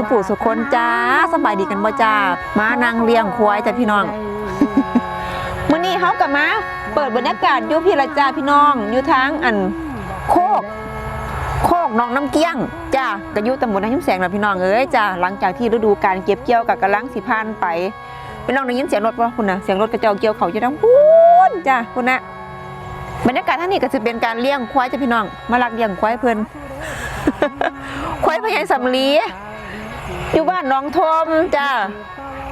สุผู้สุคนจ้าสบายดีกันบ่จ้ามานั่งเลี้ยงควายจ้ะพี่น้องมื้อนี้เฮากับมาเปิดบรรยากาศอยู่พี่ละจ้าพี่น้องอยู่ทางอันโคกโคกหนองน้ำเกี้ยงจ้าก็อยู่ตำบลน้ำแสงนะพี่น้องเอ้ยจ้าหลังจากที่ฤดูการเก็บเกี่ยวกับกำลังสิพานไปพี่น้องได้ยินเสียงรถป่ะคุณนะเสียงรถกระเจ้าเกี่ยวเขาจะดังพูนจ้าคุณนะบรรยากาศท่างนี้ก็จะเป็นการเลี้ยงควายจ้ะพี่น้องมาลักเลี้ยงควายเพิ่นควายพญายสำลี อยู่บ้านหน้องทมจ้า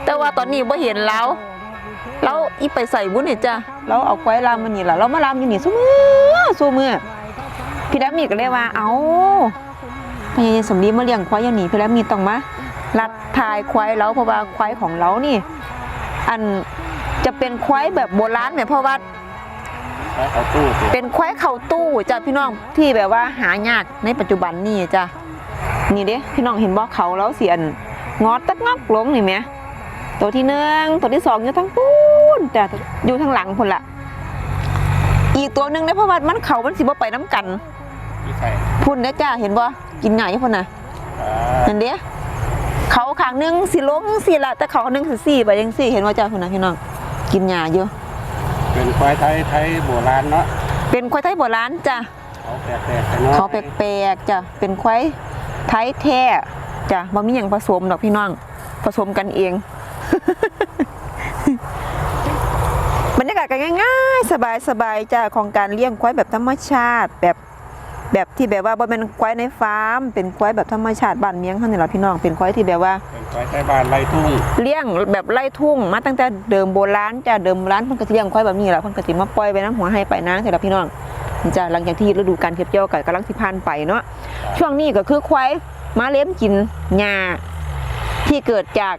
แต่ว่าตอนนี้บ่เห็นแล้วเราอีไปใส่บุญนี่จ้าเราเอาควายลามมานี่ล่ะเรามาลามอยู่นี่ซุมือซุมือพี่แรมมีก็เลยว่า เอาพญายสมรีมาเลี้ยงควายอย่างนี้พี่แรมมีต้องมารัดทายควายเราเพราะว่าควายของเรานี่ อันจะเป็นควายแบบโบราณเนี่ยเพราะว่าไปเขาตู้สิเป็นควายเข่าตู้จ้ะพี่น้องที่แบบว่าหายากในปัจจุบันนี่จ้ะ นี่เด้พี่น้องเห็นบ่เขาแล้วเสียนงอตักงอกลงนี่ไหมตัวที่หนึ่งตัวที่สองอยู่ทั้งปูนจ้ะอยู่ทางหลังพุ่นละอีกตัวหนึ่งเนี่ยเพราะว่ามันเขามันสิบ่ไปน้ำกันพี่ใส่พุ่นเด้อจ้าเห็นบ่กินหงายพุ่นน่ะอ่านั่นเด้เขาขางหนึงสิลงสิละแต่เขาขางหนึงสิสี่ไปยังสี่เห็นว่าจ้าพุ่นน่ะพี่น้องกินหญ้าอยู่เป็นควายไทยไทยโบราณเนาะเป็นควายไทยโบราณจ้ะเขาแปลกๆกันเนาะเขาแปลกๆจ้ะเป็นควาย ไทยแท้จ้ะบ่มีหยังผสมดอกพี่น้อง ผสมกันเอง บรรยากาศกันง่ายๆ สบายๆจ้ะของการเลี้ยงควายแบบธรรมชาติ แบบแบบที่แบบว่าบ่เป็นควายในฟาร์ม เป็นควายแบบธรรมชาติบ้านเมียงเท่านี้ล่ะพี่น้องเป็นควายที่แบบว่าเป็นควายไทยบ้านไรทุ่งเลี้ยงแบบไล่ทุ่ง มาตั้งแต่เดิมโบราณจ้ะเดิมโบราณเพิ่นก็สิเลี้ยงควายแบบนี้แหละเพิ่นก็สิมาปล่อยไปน้ำหัวให้ไปนาเสร็จแล้วพี่น้อง จ้ะหลังจากที่ฤดูการเก็บเกี่ยวก็กำลังสิผ่านไปเนาะช่วงนี้ก็คือควายมาเลี้ยงกินหญ้าที่เกิดจาก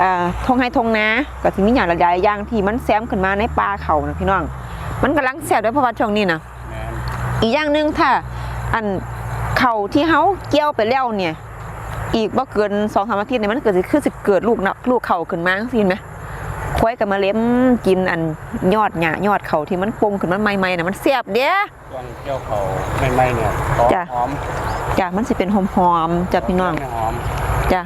อ่าทงไฮทงนาก็สิมีหญ้าหลายๆอย่างที่มันแซมขึ้นมาในป่าเขานะพี่น้อง มันกำลังแซ่บด้วยเพราะว่าช่วงนี้นะแมนอีกอย่างหนึ่งถ้าอันเข่าที่เฮาเกี่ยวไปแล้วเนี่ย อีกบ่เกินสองสามอาทิตย์เนี่ยมันเกิดสิคือสิเกิดลูกนะลูกเข่าขึ้นมาสิเห็นไหม ควายกับมาเล็มกินอันยอดหญ้ายอดเข่าที่มันปงขึ้นมันใหม่ๆน่ะมันแซ่บเด้ช่วงเกี่ยวเขาใหม่ๆเนี่ยหอมจ้ะหอมจ้ะมันสิเป็นหอมๆจ้ะพี่น้องหอมจ้ะ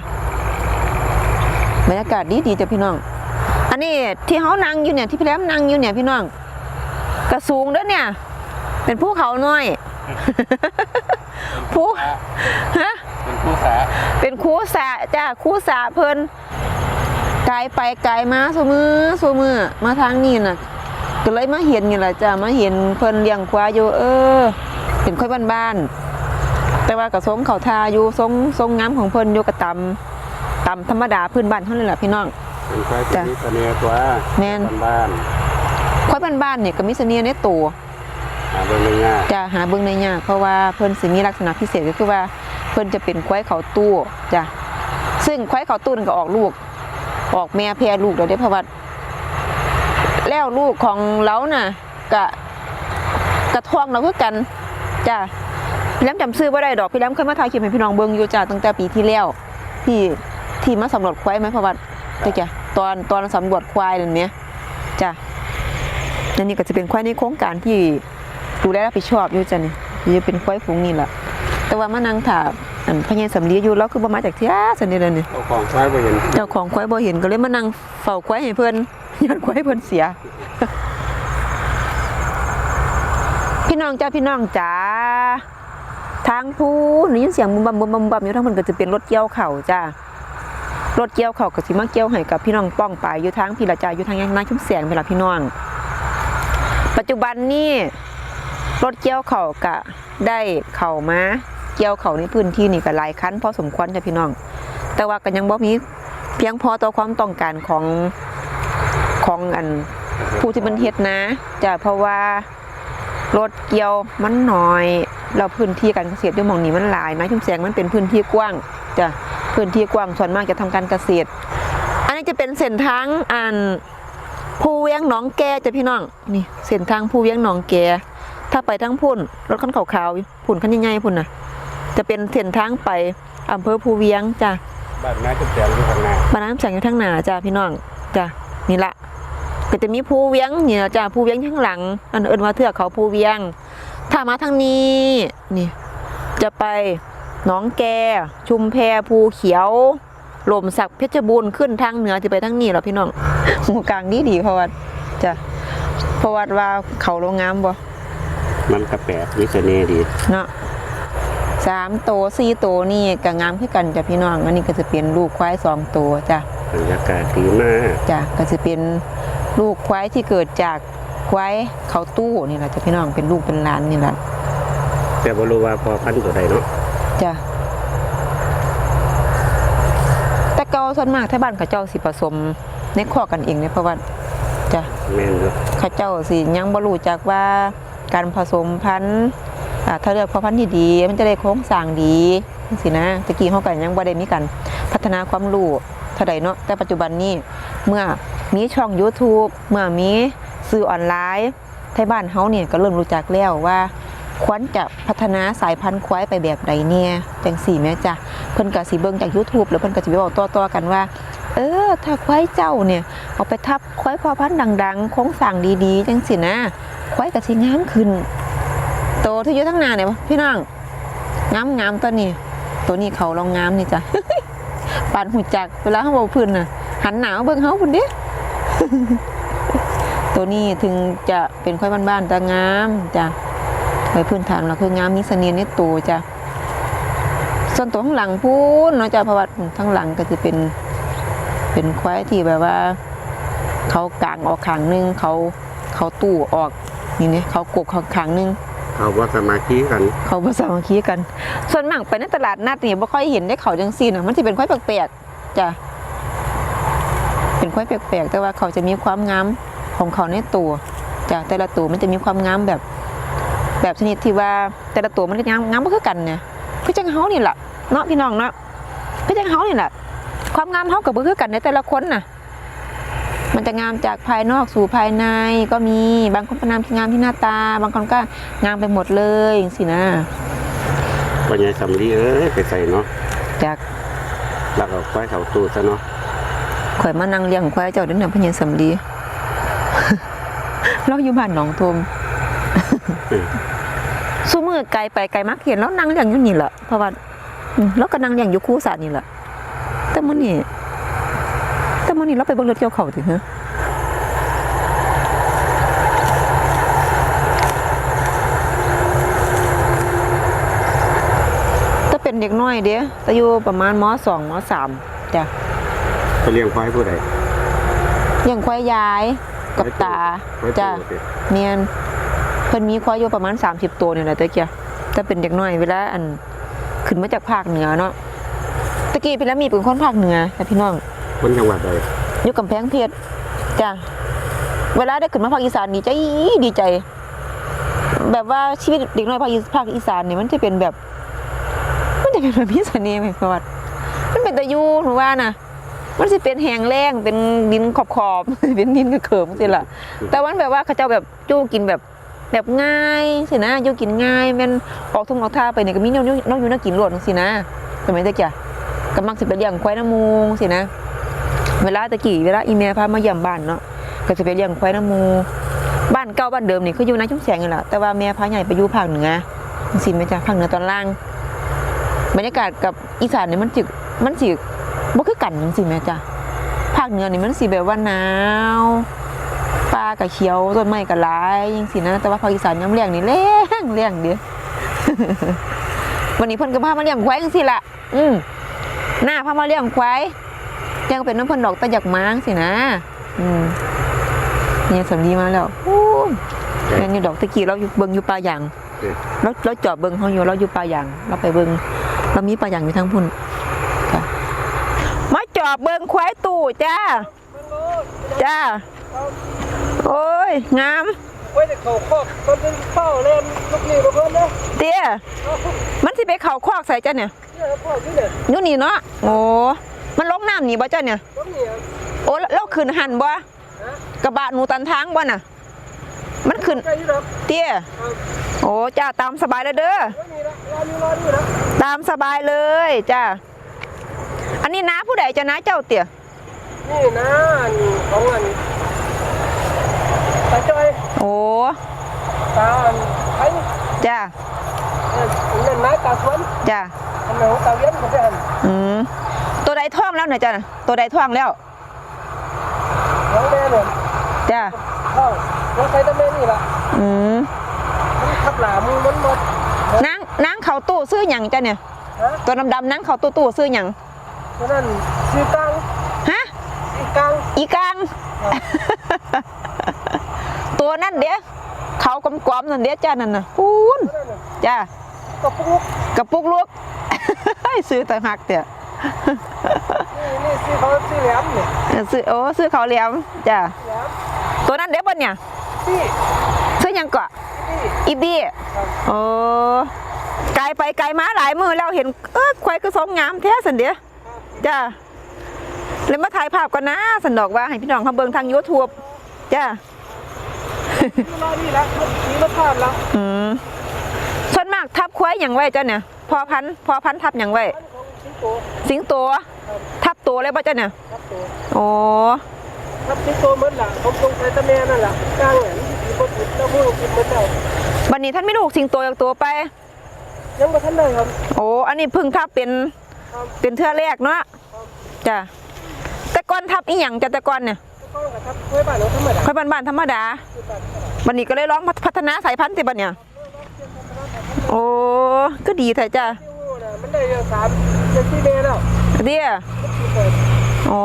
บรรยากาศดีดีๆจ้ะพี่น้อง อันนี้ที่เฮานั่งอยู่เนี่ยที่พี่แรมนั่งอยู่เนี่ยพี่น้องกระสูงเด้อเนี่ย เป็นภูเขาน้อยภูฮะเป็นคู่สาเป็นครูสาจ้าครูสาเพิ่น ไกลไปไกลมาสมือสมือมาทางนี้น่ะ ก็เลยมาเห็นนี่แหละจ้ามาเห็นเพิ่นเลี้ยงควายอยู่เออเป็นค่อยบ้านๆแต่ว่าก็ทรงเขาทาอยู่ทรงทรงงามของเพิ่นอยู่กระตำตำธรรมดาพื้นบ้านเท่านั้นแหละพี่น้องเป็นควายจ้ะที่มีเสน่ห์ตัวแม่นบ้านค่อยบ้านๆเนี่ยก็มีเสน่ห์ในตัวๆหาเบิ่งง่ายจะหาเบิ่งในยากเพราะว่าเพิ่นสิมีลักษณะพิเศษก็คือว่าเพิ่นจะเป็นควายเขาตู้จ้ะซึ่งควายเขาตู้นั่นก็ออกลูก ออกแม่แพรลูกแล้วเด้พระว่าแล้วลูกของเราน่ะกะกระท้องเราคือกันจ้ะพี่แล้มจำซื้อบ่าได้ดอกพี่แล้มเคยมาถ่ายคลิปให้พี่น้องเบิ่งอยู่จ้ะตั้งแต่ปีที่แล้วที่ที่มาสำรวจควายไหมพระว่าก็จ้ะตอนตอนสำรวจควายนั่นเนี่ยจ้ะนั่นนี่ก็จะเป็นควายในโครงการที่ดูแลรับผิดชอบอยู่จ้ะนี่จะเป็นควายฝูงนี่แหละแต่ว่ามานั่งถาม อันพญายสำลีอยู่แล้วคือบ่มาจากเที่ยสันนี่เลยนี่ๆเจ้าของควายบ่เห็นเจ้าของควายบ่เห็นก็เลยมานั่งเฝ้าควายให้เพิ่นย้อนควายให้เพิ่นเสีย พี่น้องจ้าพี่น้องจ๋าทางผู้ได้ยินเสียงบุมบัมบุมบัมบุมบัมอยู่ทางเพิ่นก็จะเป็นรถเกี่ยวเข่าวจ้ารถเกี่ยวเข่าวก็สิมาเกี่ยวให้กับพี่น้องป้องปายอยู่ทางพี่ละจ้าอยู่ทางยังนาชุ่มแสงเวลาพี่น้อง ปัจจุบันนี้รถเกี่ยวเขากะได้เข่ามา เกี่ยวเขาในพื้นที่นี่ก็หลายคันพอสมควรจ้ะพี่น้อง แต่ว่าก็ยังบ่มีเพียงพอต่อความต้องการของของอันผู้ที่มันเฮ็ดนะจ้ะเพราะว่ารถเกี่ยวมันน้อยแล้วพื้นที่การเกษตรด้วยมองนี้มันหลายนะชุมแสงมันเป็นพื้นที่กว้างจ้ะพื้นที่กว้างส่วนมากจะทำการเกษตร อันนี้จะเป็นเส้นทางอันภูเวียงหนองแกจ้ะพี่น้องนี่เส้นทางภูเวียงหนองแกถ้าไปทั้งพุ่นรถคันขาวๆพุ่นคันใหญ่ๆพุ่นน่ะ จะเป็นเส้นทางไปอำเภอภูเวียงจ้ะบ้านน้าจุดแสงอยู่ข้างหน้าบ้านน้ำแสงอยู่ทางหน้าจ้ะพี่น้องจ้ะนี่ละก็จะมีภูเวียงนี่ล่ะจ้ะภูเวียงข้างหลัง อันเอิ้นว่าเทือกเขาภูเวียง ถ้ามาทางนี้นี่จะไปหน้องแก ชุมแพภูเขียวหล่มสักเพชรบูรณ์ขึ้นทางเหนือที่ไปทางนี้เหรอพี่น้องหมู่กลางดีดีเพราะว่าจ้ะเพราะว่าว่าเขาโรงงามบ่มันกระแปลกมีเสน่ห์ดีเนาะ สามโตวสี่โตวนี่ก็งามคือกันจ้ะพี่น้องอันนี้ก็จะเป็นลูกควายสองตัวจ้ะบรรยากาศดีมากจ้ะก็จะเป็นลูกควายที่เกิดจากควายเขาตู้นี่แหละจ้ะพี่น้องเป็นลูกเป็นหลานนี่แหละแต่บ่รู้ว่าพอพันธุ์ตัวใดเนาะจ้ะแต่เก่าส่วนมากที่บ้านเขาเจ้าสิผสมในข้อกันเองเนี่ยเพราะว่าจ้ะแม่นอยู่เขาเจ้าสิยังบ่รู้จักว่าการผสมพันธุ์อ่า ถ้าเลือกพ่อพันธุ์ที่ดี มันจะได้โครงสร้างดีสินะตะกี้เขาก็ยังบ่ได้มีการพัฒนาความรู้เท่าใดเนาะแต่ปัจจุบันนี้เมื่อมีช่อง YouTube เมื่อมีสื่อออนไลน์ไทยบ้านเฮาเนี่ยก็เริ่มรู้จักแล้วว่าควรจะพัฒนาสายพันธุ์ควายไปแบบใดเนี่ยจังสี่แม่จ้ะเพิ่นก็สิเบิ่งจาก YouTube แล้วเพิ่นก็สิไปเว้าต่อๆกันว่า เออ ถ้าควายเจ้าเนี่ย เอาไปทับควายพ่อพันธุ์ดังๆโค้งสั่งดีๆ จังสินะ ควายกระสิงามขึ้น โตที่อยู่ทั้งหนาเนี่ยพี่น้องงามงามตัวนี้ ตัวนี้เขาลองงามนี่จ้ะปานหูจักเวลาเขาบอกพื้นน่ะ หันหนาวเบิ่งเขาพุ่นดิตัวนี้ถึงจะเป็นควายบ้านๆแต่งามจ้ะโดยพื้นฐานเราคืองามมีเสน่ห์ในตัวจ้ะส่วนตัวข้างหลังพูนเนาะจ้ะพระว่าข้างหลังก็จะเป็น เป็นควายที่แบบว่า เขากางออกขางหนึงเขาเขาตู้ออกนี่เนี่ยเขากบเขาขางหนึง เอาว่าสมาธิกัน เขาภาษามัคคีกัน ส่วนมากไปในตลาดนัดนี่บ่ค่อยเห็นได้เขาจังซี่นะมันจะเป็นควายแปลกๆจ้ะเป็นควายแปลกๆ แต่ว่าเขาจะมีความงามของเขาในตัวจ้ะแต่ละตัวมันจะมีความงามแบบ แบบชนิดที่ว่าแต่ละตัวมันก็งามงามบ่คือกันเนี่ยคือจังเฮานี่ล่ะเนาะพี่น้องเนาะคือจังเฮานี่ล่ะความงามเฮากับบ่คือกันในแต่ละคนน่ะ มันจะงามจากภายนอกสู่ภายในก็มีบางคนก็งามที่งามที่หน้าตา บางคนก็งามไปหมดเลยอย่างสินะปัญญาสำลีเอ้ยไปใส่เนาะจากแล้วก็ควายเขาตูดซะเนาะข่อยมานั่งเลี้ยงควายเจ้าเดินหนังพญาสำลีเราอยู่บ้านหนองทมเออสู้มือไกลไปไกลมากเห็นแล้วนั่งเลี้ยงอยู่นี่แหละเพราะว่าอืมเราก็นั่งเลี้ยงอยู่คู่สัตว์นี่แหละแต่มื้อนี้แต่มื้อ นี้เราไปเบิ่งรถเกี่ยวเขาถึงฮะถ้าเป็นเด็กน้อยเด้แต่อยู่ประมาณมสองมสามจ้ะไปเลี้ยงควายผู้ใดเลี้ยงควายยายกับตาควายจ้ะตูดสิเมียนเพิ่นมีควายอยู่ประมาณ 30 ตัวนี่แหละตะเกียถ้าเป็นเด็กน้อยเวลาอันขึ้นมาจากภาคเหนือเนาะตะกี้พี่แล้วมีเป็นคนภาคเหนือแต่พี่น้อง คนจังหวัดใดอยู่กำแพงเพชรจ้ะเวลาได้ขึ้นมาภาคอีสานดีใจดีใจ แบบว่าชีวิตเด็กน้อยภาคอีภาคอีสานเนี่ยมันจะเป็นแบบ มันจะเป็นแบบพิเศษนี่ยไหมประวัติมันเป็นตะยูหนูว่านะมันจะเป็นแหงแรงเป็นดินขอบขอบเป็นดินกระเขิมสิล่ะแต่วันแบบว่าเขาเจ้าแบบจู้กินแบบแบบง่ายสินะจู้กินง่ายม่นออกทุ่งออกท่าไปเนี่ยก็มีน้องน้องอยู่นักกินรวดสินะสมัยตะกี้ก็มักสิไปเลี้ยงควายน้ำมูงสินะ เวลาตะกี้เวลาอีเมลพามาเยี่ยมบ้านเนาะก็จะไปเลี้ยงควายน้ำมูบ้านเก่าบ้านเดิมนี่คืออยู่ในชุ่มแสงนี่แหละแต่ว่าแม่พาใหญ่ไปอยู่ภาคเหนือจังสิแม่จ้ะภาคเหนือตอนล่าง บรรยากาศกับอีสานนี่มันจิมันสิบ่คือกันจังสิแม่จ้ะภาคเหนือนี่มันสิแบบว่าหนาวป่าก็เขียวต้นไม้ก็หลายจังสินะ แต่ว่าภาคอีสานยามแล้งนี่แล้งแล้งเด้อวันนี้เพิ่นก็พามาเลี้ยงควายจังซี่ล่ะอืมหน้าพามาเลี้ยงควาย ยังเป็นน้ำเพิ่นดอกตะหยักม้างสินะ อืมเนี่ยสำลีมาแล้วอู้แม่นอยู่ดอกตะกี้เราอยู่เบิ่งอยู่ป่าหยางเออเราเราจอดเบิ่งเขาอยู่เราอยู่ป่าหยาง เราไปเบิ่งเรามีป่าหยางอยู่ทางพุ่นจ้ะมาจอบเบิ่งควายตู่จ้าจ้าโอ้ยงามไว้แต่เขาคอกมันเป็นเป้าเล่นลูกนี่บ่เพิ่นนะเตี้ยมันสิไปเข่าคอกใส่จ้ะเนี่ยเนี่ยพ่อที่เนี่ยอยู่นี่เนาะโอ้ มันลงน้ำนี่บ่จ้ะเนี่ยต้องเนี่ยโอ้แล้วแล้วขึ้นหันบ่กระบะหนูตันทางบ่น่ะ มันขึ้นใกล้อยู่ดอกเตี้ยโอ้จ้าตามสบายเลยเด้อไว้นี่ละรออยู่รออยู่นะตามสบายเลยจ้าอันนี้น้าผู้ใดจะน้าเจ้าเตี่ยนี่นะอันของอันตาจอยโอ้ตาอันไอ้จ้าเออนั่นนายตาสวนจ้าทำไมของตาเวียนก็ไปหันอืมตัวใด ท่องแล้วเนี่ยจ้ะน่ะตัวใดท่องแล้วน้องแม่เนี่ยจ้ะเข้าน้องใช้ตะเมนี่ล่ะอืมมันทับหลามือมันหมดนางนางเขาตู้ซื้อหยังจ้ะเนี่ยฮะตัวดำๆนางเขาตู้ตู้ซื้อหยังเพราะนั่นซื้อกลางฮะอีกลางอีกางตัวนั่นเดี๋ยวเขากลมๆนั่นเดี๋ยวจ้านั่นน่ะคูณเพราะนั่นน่ะจ้าก็ปุ๊กกระปุกลูกซื้อต่างหากเดี๋ยว นี่นี่ซื้อเขาซื้อแหลมเนี่ยเออซื้อโอ้ซื้อเขาวเหลียมจ้าแหลมตัวนั้นเดี๋ยวบนเนี่ยพี่ซื้อหยังเกาะพี่อีบี้โอ้ไกลไปไกลมาหลายมือแล้วเห็นเออควายก็สองงามแท้สันเดียจ้าเลยมาถ่ายภาพกันนะสันดอกว่าให้พี่น้องเขาเบิ่งทางยูทูบจ้ารอนี่ละมันสีมันพลาดละอืมส่วนมากทับควายอย่างไว้เจ้าเนี่ยพอพันธุ์พอพันธุ์ทับอย่างไว้อันของ สิงโตสิงโตทับตัวเลยป่ะเจ้าเนี่ยครับตัวโอ้ครับสิงโตเหมือนล่ะผมสงสัยตะแม่นั่นล่ะกลางเนี่ยมีบ่ติดแล้วมือกินเหมือนเดิมบันนี้ท่านไม่ลูกสิงโตจากตัวไป ยังบ่ทันได้ครับโอ้อันนี้เพึ่งทับเป็นครับเป็นเทื่อแรกเนาะจ้ะแต่ก่อนทับอีหยังจ้ะแต่ก่อนเนี่ยก็กับทับกล้วยบ้านเราธรรมดาค่อยบ้านๆธรรมดาคือบ้านธรรมดาบันนี้ก็เลยร้องพัฒนาสายพันธุ์ติบันเนี่ยโอ้ก็ดีแท้จ้ะที่หูน่ะมันได้สามเจ็ดสี่เมตรแล้วเดียมันสิเปิดโอ้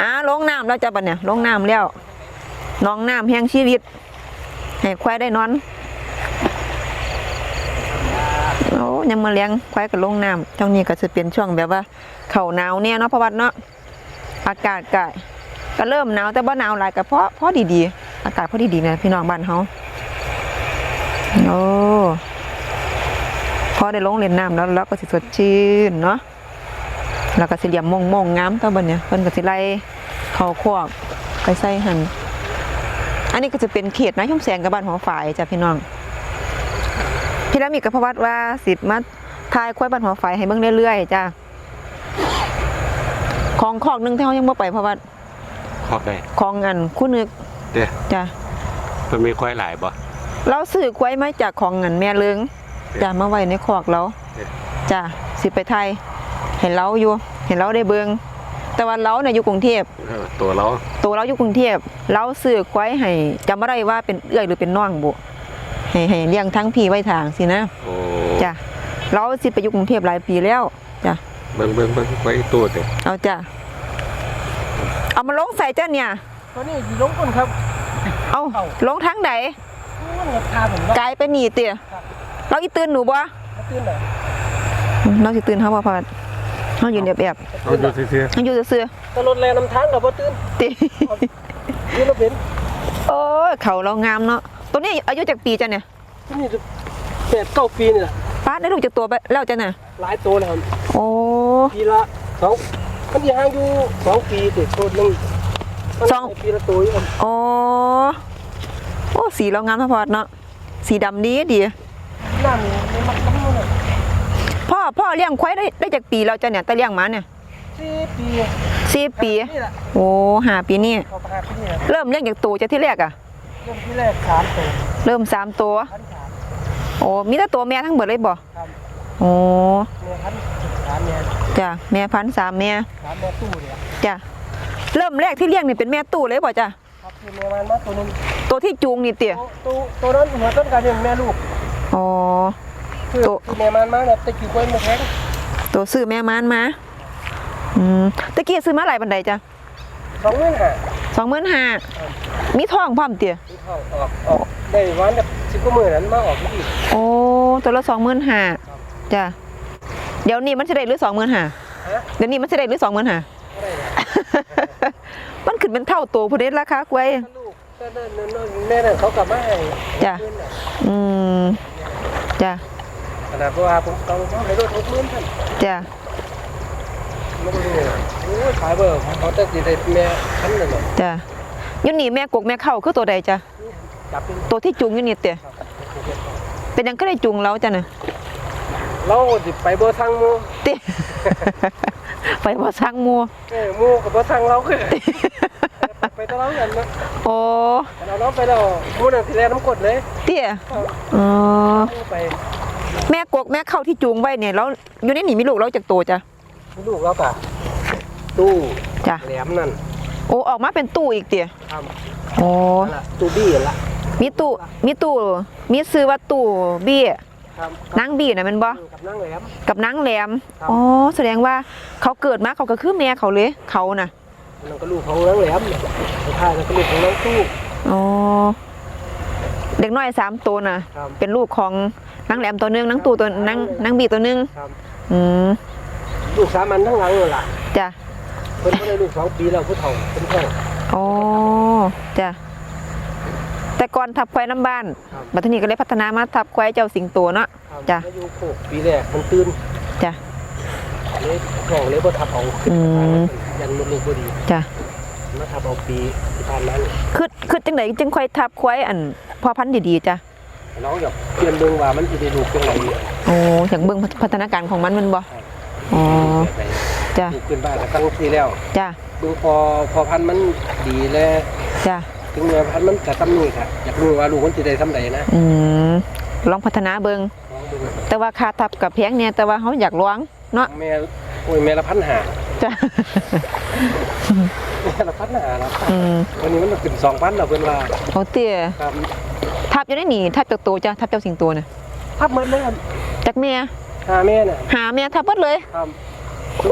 อ่าลงน้ำแล้วจ้ะบัดเนี่ยลงน้ำแล้วน้องน้ำแห่งชีวิตให้ควายได้นอนโอ้ยังมาเลี้ยงควายกับลงน้ำช่วงนี้ก็จะเป็นช่วงแบบว่า เข่าหนาวเนี่ยเนาะเพราะวัดเนาะอากาศก็ก็เริ่มหนาวแต่บ่หนาวหลายก็เพราะเพราะดีๆ อากาศเพราะดีๆนะพี่น้องบ้านเฮา โอ้พอได้ลงเล่นน้ำแล้วแล้วก็สิสดชื่นเนาะแล้วก็สิเหลี่ยมมงมงงามตัวบัดเนี่ยเพิ่นก็สิไล่เข้าคอกไปใส่หันอันนี้ก็จะเป็นเขตนะชุ่มแสงกับบ้านหัวฝ่ายจ้ะพี่น้องพี่แล้วมีกับพระวัดว่าสิทธิ์มาทายควายบ้านหัวฝ่ายให้เบิ่งเรื่อยๆจ้ะของคอกหนึงที่เฮายังบ่ไปเพราะว่าครอบได้ของอันคู่นึกเด้อจ้ะมันมีควายหลายบ่ เราซื้อควายมาจากของอันแม่เลิงจ้ะมาไว้ในคอกเราเด้อจ้ะสิไปไทย เห็นเราอยู่ เห็นเราได้เบิงแต่ว่าเราเนี่ยอยู่กรุงเทพเออตัวเราตัวเราอยู่กรุงเทพเราซื้อควายให้จำไม่ได้ว่าเป็นเอื้อยหรือเป็นน้องบุให้ให้เลี้ยงทั้งพี่ไว้ทางสินะโอ้จ้ะเราสิไปอยู่กรุงเทพหลายปีแล้วจ้ะเบิ่งเบิ่งเบิ่งควายตัวเด้อเอาจ้ะเอามาลงใส่จ้ะเนี่ยตอนนี้อยู่ลงคนครับ เอาลงทั้งไหนมัน ราคาผมว่าไกลไปหนีเตี๋ยเราอีตื่นหนูบ่ตื่นไหนเราสิตื่นเขาบ่พอดเขาอยู่เนียบแอบเอาอยู่ซื่อๆเขาอยู่ซื่อตลอดแลนำทางกับบ่ตื่นๆติยืนรถเบนซ์โอ้ยเขาเรางามเนาะตัวนี้อายุจากปีจ้ะเนี่ยที่นี่แปดเก้าปีนี่แหละป้าได้ลูกจากตัวไปแล้วจ้ะเนี่ยหลายตัวเลยครับโอ้ปีละสองมันยังห่างอยู่สองปีติดตัวหนึงมันได้ปีละตัวอยู่ครับ โอ้ โอ้สีเรางามพอพอดเนาะสีดำดีดีน้ำนี่ไม่มักน้ำมันเลยพ่อพ่อเลี้ยงควายได้ได้จากปีแล้วจ้ะเนี่ยแต่เลี้ยงหมาเนี่ยสี่ปีสี่ปีนี่แหละโอ้ห้าปีนี่เขาประหารที่นี่แหละเริ่มเลี้ยงจากตัวจ้ะที่แรกอะเริ่มที่แรกสามตัวเริ่มสามตัวพันสามโอ้มีแต่ตัวแม่ทั้งหมดเลยบ่ครับโอ้เมียพันสามเมียจ้ะแม่พันธุ์สามแม่สามเมียตู้เนี่ยจ้ะเริ่มแรกที่เลี้ยงนี่เป็นแม่ตู้เลยบ่จ้ะ ครับคือเมียมันมาตัวหนึงตัวที่จูงนี่เตี่ยตัวตัวตัวนั้นหัวต้นการเป็นแม่ลูกอ๋อคือตัวคือแม่มันมาเนี่ยตะกี้ไว้มาแข็งตัวซื้อแม่ม้านมาอืมตะกี้ซื้อมาหลายบันไดจ้ะสองหมื่นห้าสองหมื่นห้ามีทองพร้อมเตี่ยที่เข้าออกออกได้วันแบบสิบกว่าหมื่นนั้นมาออกที่โอ้ตัวละสองหมื่นห้าจ้ะเดี๋ยวนี้มันจะได้หรือสองหมื่นห้าฮะเดี๋ยวนี้มันจะได้หรือสองหมื่นห้า ขึ้นเป็นเท่าตัวผู้เด็ดราคากล้วยถ้าลูกถ้าเดินเดินเดินแม่เนี่ยเขากลับมาให้จ้ะเงินน่ะอืมจ้ะขนาดเพราะว่าผมเขาเขาให้รถหกหมื่นท่านจ้ะไม่ได้เลยโอ้ยขายเบอร์เขาจะติดได้แม่พันหนึ่งอะจ้ะอยุนี่แม่กกแม่เข้าคือตัวใดจ้ะจับเป็นตัวที่จุงอยู่นี่เตี่ยเป็นหยังก็ได้จุงแล้วจ้ะเนี่ยเราสิไปเบอร์ทางหมูเตี่ยไปบ่สร้างมัวเออหมูกับเบอร์ทางเราคือ ไปจะเล่ากันนะโอ้เราน้องไปแล้วมูนทีแรกน้ำกดเลยเตี้ยอ๋อไปแม่กกแม่เข้าที่จูงไว้เนี่ยแล้วอยู่ในนี่มีลูกเราจากโตจ้ะลูกเรากะตู้จ้ะแหลมนั่นโอ้ออกมาเป็นตู้อีกเตี้ยทโอ้ำนั่นล่ะตู้บี้ละมีตู้มีตู้มีซื้อว่าตู้เบี้ยครับนางบี้น่ะแมันบ่กับนั่งแหลมกับนางแหลมครับอ๋อแสดงว่าเขาเกิดมาเขาก็คือแม่เขาเลยเขาน่ะ นั่นก็ลูกของนั่งแหลมสุดท้ายนั่นก็ลูกของนั่งตู้ อ๋อ เด็กน้อยสามตัวน่ะ ครับเป็นลูกของนางแหลมตัวหนึงนางตู่ตัวนางนางบี้ตัวหนึงครับอืมลูกสามันทั้งหลังเลยล่ะจ้ะเพิ่นก็ได้ลูกสองปีแล้วผู้เฒ่าเป็นแค่อ๋อจ้ะแต่ก่อนทับควายน้ำบ้านครับ บัดทีนี้ก็เลยพัฒนามาทับควายเจ้าสิงโตเนาะ ครับจ้ะแล้วอยู่โคกปีแรกมันตื่นจ้ะ เลยแข่งเลยบ่ทับเอาอืม ยันมันลูกบ่ดีจ้ะมาทับเอาปีที่ผ่านมานี่คือคือจังไดจึงค่อยทับควายอันพอพันธุ์ดีๆจ้ะน้องอยากเปลี่ยนเบิ่งว่ามันสิได้ลูกจังไดเนี่ยโอ้อยากเบิ่งพัฒนาการของมันแมันบ่อ๋อแบบไหนจ้ะลูกขึ้นบ้านก็ตั้งทีแล้วจ้ะเบิ่งพอพอพันธุ์มันดีแล้ว จ้ะถึงแม้พันธุ์มันจะซ้ำนี่ค่ะอยากรู้ว่าลูกมันสิได้ซ้ำใดนะอืมลองพัฒนาเบิ่งลองเบิ่งแต่ว่าค่าทับกับแพงเนี่ยแต่ว่าเฮาอยากลอง เนาะแม่โอ้ยแม่ละพันหาจ้ะแม่ละพันหาแล้วอืมวันนี้มันขึ้น2,000แล้วเพิ่นว่าเอาเตี้ยครับทับอยู่ในนี่ทับจากโตจ้ะทับเจ้าสิงโตน่ะทับหมดเลยครับจากแม่หาแม่น่ะหาแม่ทับเบิดเลยครับ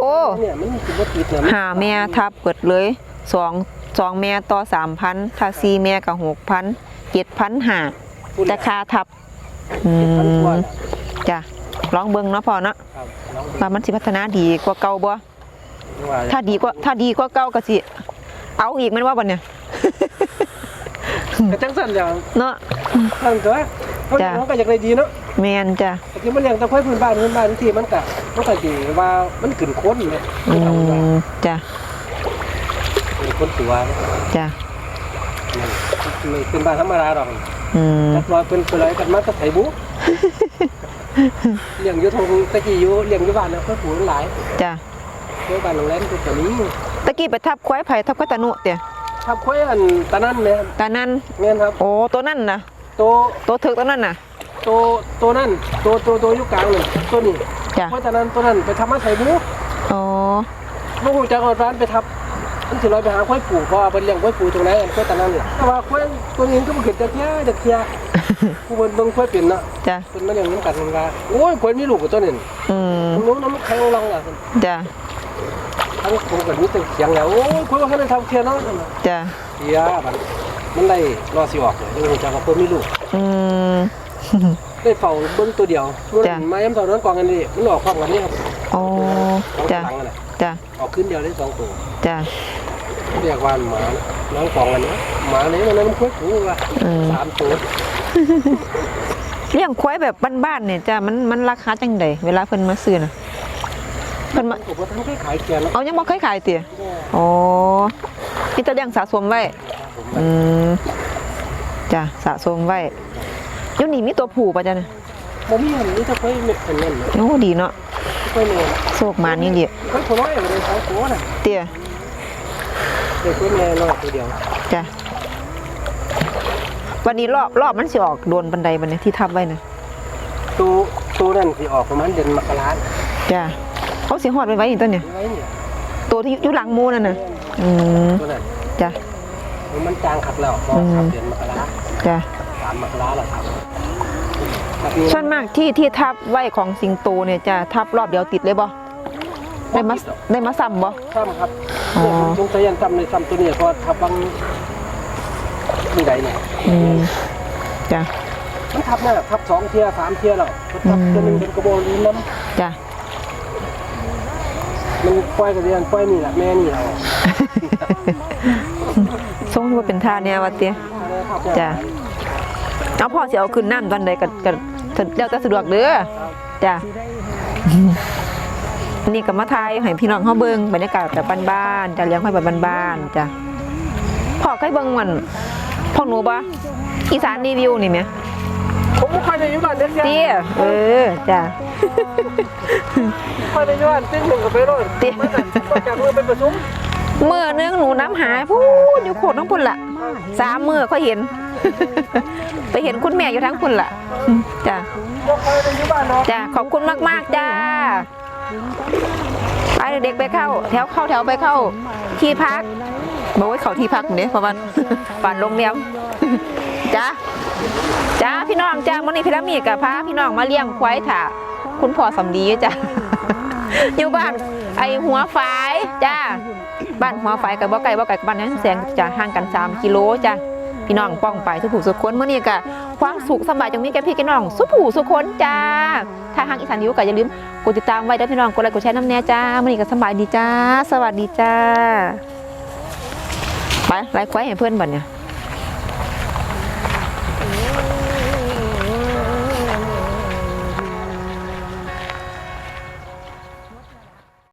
โอ้เนี่ยมันสิบ่ติดเนี่ยมันหาแม่ทับเปิดเลยสองสองแม่ต่อสามพันถ้าสี่แม่ก็หกพันเจ็ดพันหาพูดแต่ค่าทับอืพันกว่ามจ้ะ ลองเบิ่งเนาะพ่อเนาะครับน้องว่ามันสิพัฒนาดีกว่าเก่าบ่ว่าถ้าดีกว่าถ้าดีกว่าเก่าก็สิเอาอีกแมันว่าบ่เนี่ย แต่จังซั่นอย่างเนาะท่านก็เขาจ้ะเขาก็อยากได้ดีเนาะแม่นจ้ะ แต่ที่มันเลี้ยงแตะไคร้พื้นบ้านพื้นบ้านที่มันก็มันก็สิว่ามันขึ้นคนเนี่ยอืเอาว่ามจ้ะเป็นคนตัวจ้ะไม่เป็นบ้านธรรมดาดอกอืม จักว่าเป็นเป็นอะไรกันมาแตะไถบุ เลี้ยงอยู่ทงตะกี้อยู่เลี้ยงอยู่บ้านน่ะเพิ่นปลูกหลายจ้ะเลี้ยงบ้านหลังแรกคือตัวนี้ตะกี้ไปทับควายไผทับควายตะนุเตี่ยครับค่อยอันตะนั้นแม่นตานั้นแม่นครับโอ้ตัวนั่นน่ะโตตัวถึกตัวนั่นน่ะโตโตนั่นโตโตโตอยู่กลางนี่ตัวนี้จ้ะเพราะฉะนั้นตัวนั้นไปทำมาใส่บุอ๋อลูกจากเอาร้านไปทับมันสิลอยไปหาควายปู่เพราะว่าเป็นเลี้ยงควายปู่ตรงไหนอันควายตานั้นเนี่ยแต่ว่าควายตัวนี้ก็บ่ขึ้นจากเที่ยจากเที่ย ผู้เบิ่งเบิ่งควายเป็นเนาะจ้ะเป็นมาเลี้ยงนำกันมันว่าโอ้ยควายมีลูกกับตัวนี้อืมตรงนู้นมันแข็งรังอะจ้ะทั้งผมกับนี้แต่เสียงแล้วโอ้ยควายว่าเขาได้ทำเที่ยเนาะจ้ะเที่ยมันมันได้รอสิออกเลยยังจากว่าควายมีลูกอืมได้เฝ้าเบิ่งตัวเดียวตัวจ้ะนั้นมาย้ำเท่านั้นกองกันนี่มันออกพร้อมกันนี่ครับโอ้สองจ้ะหลังนั่นแหละจ้ะออกขึ้นเดียวได้สองตัวจ้ะ เรียกว่าหมาน้องกองกันนะหมาเนี่ยมันนั้นมันควายปู่ว่าอืมสามตัวเลี้ยงควายแบบบ้านๆเนี่ยจ้ะมันมันราคาจังไดเวลาเพิ่นมาซื้อน่ะเพิ่นมาผมว่าทั้งที่ขายแกนแล้วเอายังบ่เคยขายติอ๋อมีแต่เลี้ยงสะสมไว้ผมอืมจ้ะสะสมไว้อยู่นี่มีตัวผู้ป่ะจ้ะเนี่ยผมมีอันนี้จะค่อยเม็ดเป็นเงินนะโอ้ดีเนาะค่อยเงินโชคมานี่ดิค่อยคนน้อยเลยสองตัวน่ะเตี้ย เด็กค่อยเงินน้อยตัวเดียวจ้ะวันนี้รอบรอบมันสิออกโดนบันไดบันนี้ที่ทับไว้นะตัวตัวนั่นที่ออกประมาณเดือนมกราจ้ะเขาสิฮอดไว้ไว้อีกตัวเนี่ยไว้เนี่ยตัวที่อยู่หลังหมูนั่นน่ะอืมตัวนั้นจ้ะ มันจางขัดแล้วพอขับเดือนมกราจ้ะสามมกราแล้วครับครับนี่ส่วนมากที่ที่ทับไว้ของสิงโตเนี่ยจะทับรอบเดียวติดเลยบ่ ได้มาได้มาซ้ำบ่ซ้ำครับอ๋อเนี่ยผมสงสัยยันซ้ำในซ้ำตัวนี้เพราะทับบางนี่ใดเนี่ยอืมจ้ะมันทับน่ะทับสองเทียสามเทียแล้วมันทับอืมตัวหนึงเป็นกระโบนน้ำจ้ะมันปล่อยกับเรียนปล่อยนี่แหละแม่นี่เราทรงที่ว่าเป็นท่าเนี่ยว่าเตี้ยจ้ะเอาพ่อสิเอาขึ้นน้ำตอนใดก็ก็แล้วแต่สะดวกเด้อจ้ะ นี่ก็มาทายให้พี่น้องเฮาเบิ่งบรรยากาศแบบบ้านๆจะเลี้ยงควายแบบบ้านๆจ้ะพ่อเคยเบิ่งมันพวกหนูบ่อีสานรีวิวนี่แหมผมไม่ค่อยได้อยู่บ้านเด็กเตี้ยเออจ้ะค่อยได้อยู่บ้านติ้งหนึ่งกับไปรถเตี้ยมาจากมาจากเมืองไปประชุมเมื่อนึงหนูน้ำหายพูดอยู่โคตรทั้งพุ่นละสามมือก็เห็น ไปเห็นคุณแม่อยู่ทั้งพุ่นละจ้ะบ่ค่อยได้อยู่บ้านเนาะจ้ะขอบคุณมากๆจ้า ไปเด็กๆไปเข้า แถวเข้าแถวไปเข้า ที่พักบอกว่าเขาที่พักเนี่ยเพราะว่าป่านโรงแรมจ้าจ้าพี่น้องจ้ามื่อนี้พี่ละมีกับพาพี่น้องมาเลี้ยงควายถ่าคุณพ่อสำลีจ้ะอยู่บ้านไอหัวฝายจ้าบ้านหัวฝายกับบ่อไก่บ่อไก่กับบ้านนั้นแสงจะห่างกัน 3 กิโลจ้ะ พี่น้องป้องไปสุผู้สุคนเมื่อนี้ก็ความสุขสบายจงมีแก่พี่แก่น้องสุผู้สุคนจ้าถ้าทางอีสานอยู่ก็อย่าลืมกดติดตามไว้เด้อพี่น้องกดไลค์กดแชร์น้ำแน่จ้าเมื่อนี้ก็สบายดีจ้า สวัสดีจ้าไปไลค์ควายให้เพื่อนบ่เนี่ย